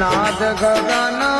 नाद गगना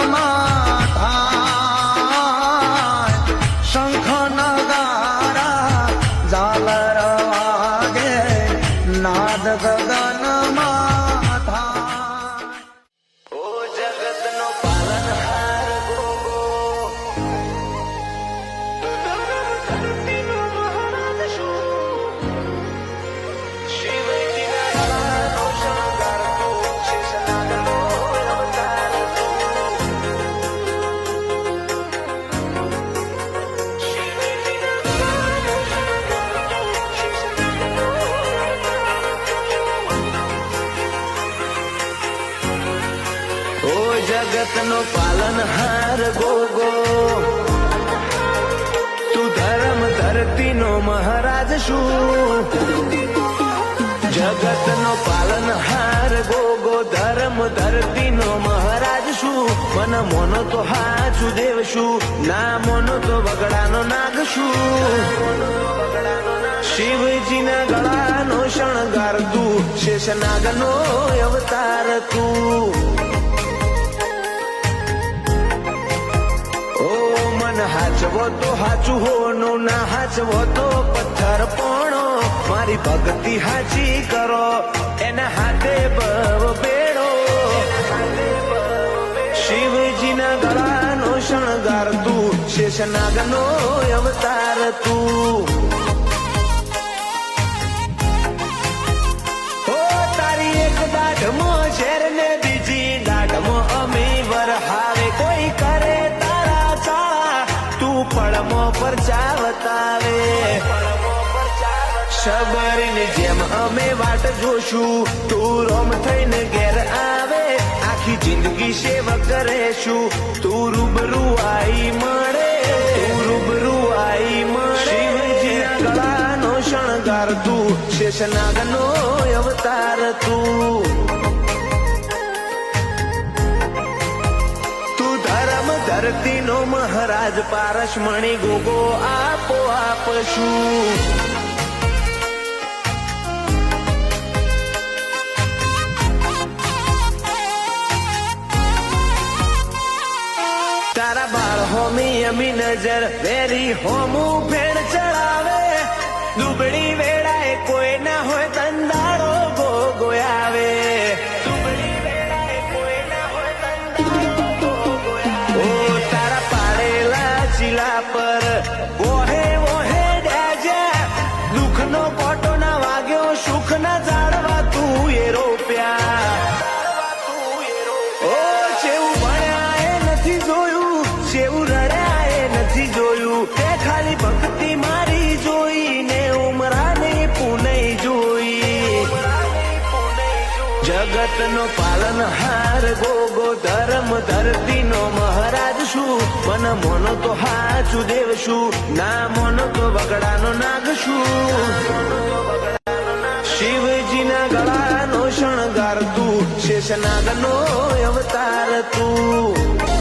જગતનો પાલનહાર ગોગો તું ધર્મ ધરતીનો મહારાજ શું જગતનો પાલનહાર ગોગો ધર્મ ધરતીનો મહારાજ શું મન મોનો તો હાચું દેવ શું ના મોનો તો વગડાનો નાગ શું શિવજીના ગળાનો શણગાર તું, શેષનાગનો અવતાર તું. હાચવો તો હાચું હોનો ના હાચવો તો પથ્થર પોણો. મારી ભક્તિ હાચી કરો, એના હાથે બવ બેડો. શિવજીના ગળાનો શણગાર તું, શેષનાગનો અવતાર તું. તારી એક દાઢમો શેર ને બીજી દાઢમાં. શબરની જેમ અમે વાટ જોશું. તું રોમ થઈને ઘેર આવે, આખી જિંદગી સેવા કરેશું તું રૂબરૂ આઈ મળે, તું રૂબરૂ આઈ મળે. શિવજીના ગળાનો શણગાર તું, શેષનાગનો અવતાર તું. ધરતીનો મહારાજ પારસમણી ગોગો આપો આપશું તારા બાળ હોમી અમી નજર વેરી હોમું ફેણ ચડાવે. દુબળી વેળાએ પાલનહાર ગોગો ધર્મ ધરતીનો મહારાજ શું મન મોનો તો હાચું દેવ શું ના મોનો તો વગડાનો નાગ શું શિવજીના ગળાનો શણગાર તું. શેષનાગનો અવતાર તું.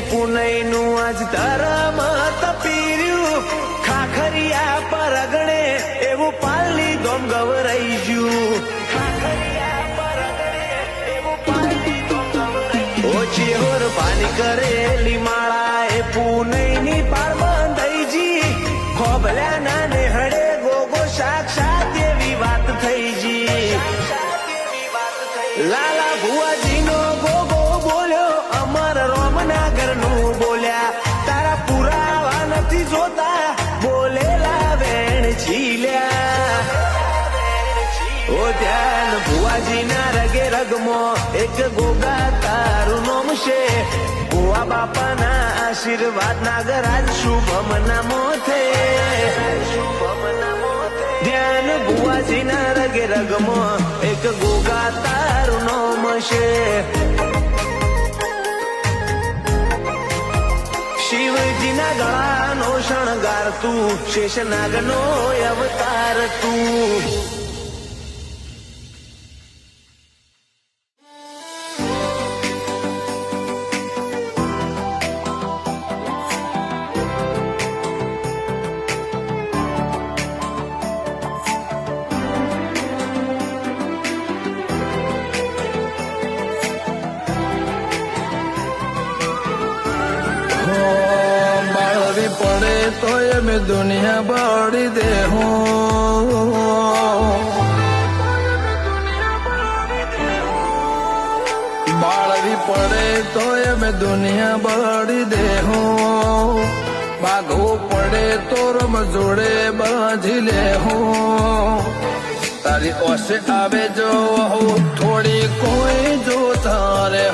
કરેલી પુનઈનું આજ ધર્મ આશીર્વાદ નાગરાજ શુભમ નામો થે. ધ્યાન ભુવાજીના રગે રગમો એક ગોગા તારું નોમ છે. શિવજીના ગળાનો શણગાર તું શેષનાગનો અવતાર તું પડે તો એમ દુનિયા બાળી દે હું બાળવી પડે તો એમ દુનિયા બાળી દે હું પડે તો રમ જોડે બાંધી લે તારી ઓસે આવે જો હું થોડી કોઈ જો તારે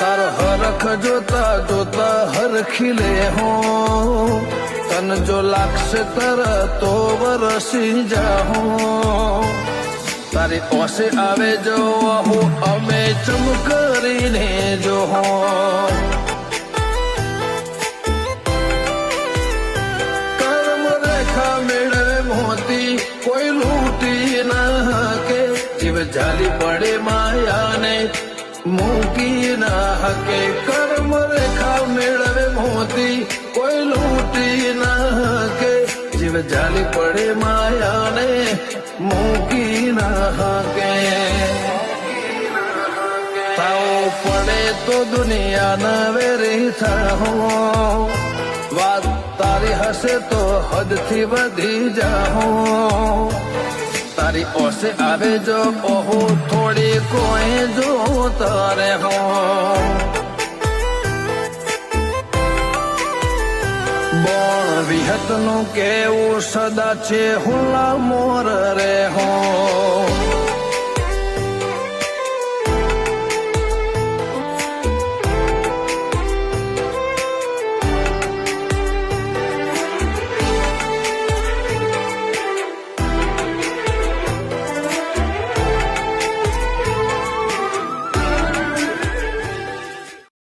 તારો હરખ જોતા જોતા હરખી લે હું. તન જો લાગશે તર તો વરસી જાઉં. તારી ઓસે આવે જો હું અમે ચમકરીને જો હું ના હકે કર્મ રેખા મેળવે મોતી. કોઈ લૂંટી ના હકે. જીવ જાલી પડે માયાને. મૂકી ના હકે. તાવ પડે તો દુનિયા વેરી થાહો. વાત તારી હશે તો હદથી વધી જાહો. તારી ઓસે આવે જો ઓહો, થોડી કોઈ જો તારે હો. બોણ વિહતનું કેવું સદા છે હુલા મોર રે હો.